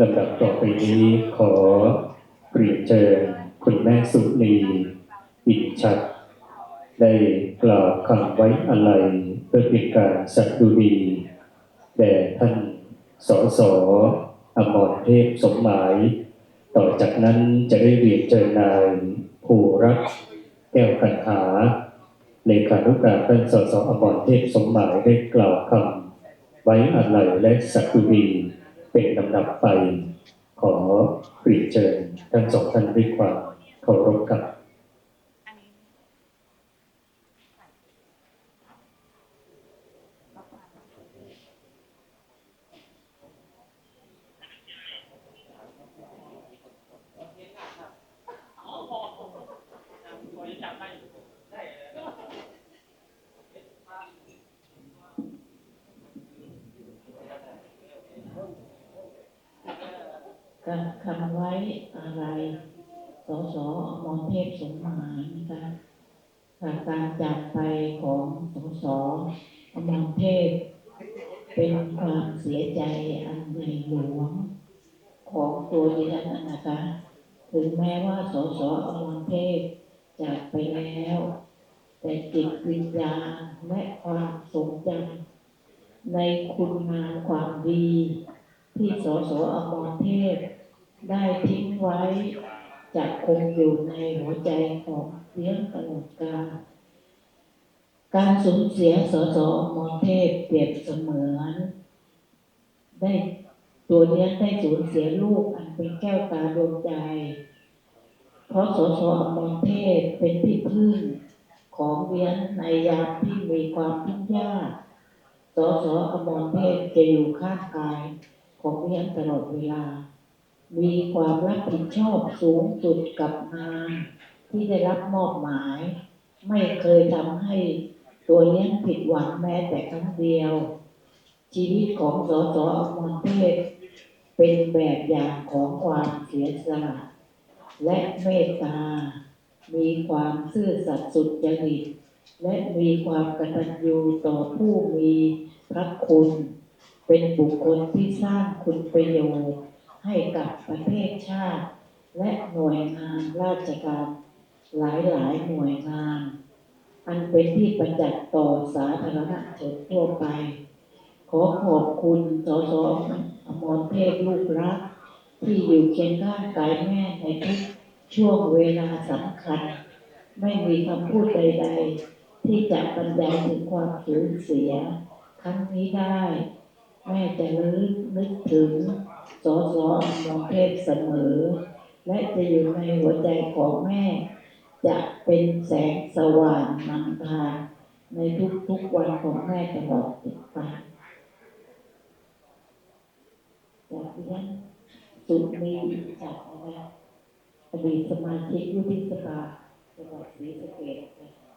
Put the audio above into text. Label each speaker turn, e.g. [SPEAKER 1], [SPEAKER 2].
[SPEAKER 1] ลำดับต่อไปนี้ขอเปรียนเชิญคุณแม่สุนีอินชัด ได้กล่าวคำไว้อาลัยเพื่อเป็นการสัตย์ดุดีแด่ท่านสสอมรเทพสมหมาย ต่อจากนั้นจะได้เรียนเชิญนายภูรักษ์แก้วคันหาเลขานุการท่านสสอมรเทพสมหมายได้กล่าวคำไว้อาลัยและสัตย์ดุดี เป็นลำดับไป ขอเรียนเชิญทั้งสองท่านด้วยความเคารพกับ
[SPEAKER 2] การคำไว้อะไร สสอมรเทพสมหมายนะคะค่ะการจากไปของสสอมรเทพ เป็นความเสียใจอันใหญ่หลวง ของตัวดิฉันนะคะ ถึงแม้ว่าสสอมรเทพจากไปแล้ว แต่จิตวิญญาณและความทรงจำในคุณงามความดี ที่สสอมรเทพ ได้ทิ้งไว้จะคงอยู่ในหัวใจของเลี้ยงตลอดกาลการสูญเสียสสมรเทพเปรียบเสมือน ได้ตัวเลี้ยได้สูญเสียลูกอันเป็นแก้วตาดวงใจ เพราะสสอมรเทพเป็นที่พึ่งของเลี้ยงในยามที่มีความทุกข์ยากสสอมรเทพจะอยู่ข้างกายของเลี้ยงตลอดเวลา มีความรับผิดชอบสูงสุดกับงานที่ได้รับมอบหมาย ไม่เคยทำให้ตัวเลี้ยงผิดหวังแม้แต่ครั้งเดียว ชีวิตของสสอมรเทพเป็นแบบอย่างของความเสียสละและเมตตา มีความซื่อสัตย์สุจริต และมีความกตัญญูต่อผู้มีพระคุณ เป็นบุคคลที่สร้างคุณประโยชน์ ให้กับประเทศชาติ และหน่วยงานราชการหลายหลายหน่วยงาน อันเป็นที่ประจักษ์ต่อสาธารณชนทั่วไป ขอขอบคุณสสอมรเทพลูกรัก ที่อยู่เคียงข้างกายแม่ในทุกช่วงเวลาสำคัญ ไม่มีคำพูดใด ๆ ที่จะบรรยายถึงความสูญเสีย ครั้งนี้ได้ แม่จะระลึกนึกถึง สอสออมรเทพเสมอ และจะอยู่ในหัวใจของแม่ จะเป็นแสงสว่างนำทางในทุกๆวันของแม่ตลอดไปจากนั้นสุดมีจากนะคะอดีตสมาชิกวุฒิสภาจังหวัดศรีสะเกษ